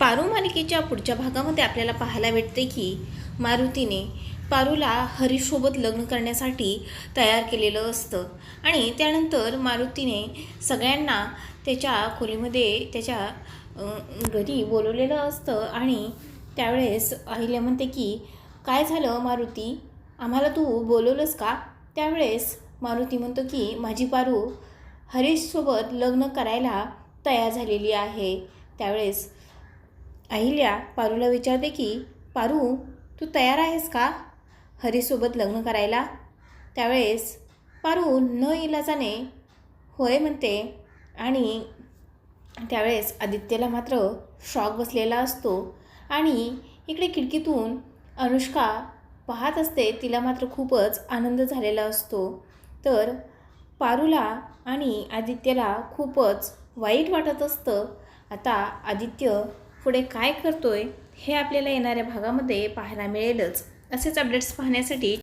पारू मालिकेच्या पुढच्या भागामध्ये आपल्याला पाहायला भेटते की मारुतीने पारूला हरीशसोबत लग्न करण्यासाठी तयार केलेलं असतं. आणि त्यानंतर मारुतीने सगळ्यांना त्याच्या खोलीमध्ये त्याच्या घरी बोलवलेलं असतं आणि त्यावेळेस अहिल्या म्हणते की काय झालं मारुती? आम्हाला तू बोलवलंस का? त्यावेळेस मारुती म्हणतो की माझी पारू हरीशसोबत लग्न करायला तयार झालेली आहे. त्यावेळेस अहिल्या पारूला विचारते की पारू तू तयार आहेस का? हरीसोबत लग्न करायला. त्यावेळेस पारू न इलाजाने होय म्हणते. आणि त्यावेळेस आदित्यला मात्र शॉक बसलेला असतो. आणि इकडे खिडकीतून अनुष्का पाहत असते तिला मात्र खूपच आनंद झालेला असतो. तर पारूला आणि आदित्यला खूपच वाईट वाटत असतं. आता आदित्य पुढे काय करतोय हे आपल्याला येणाऱ्या भागामध्ये पाहायला मिळेलच. असेच अपडेट्स पाहण्यासाठी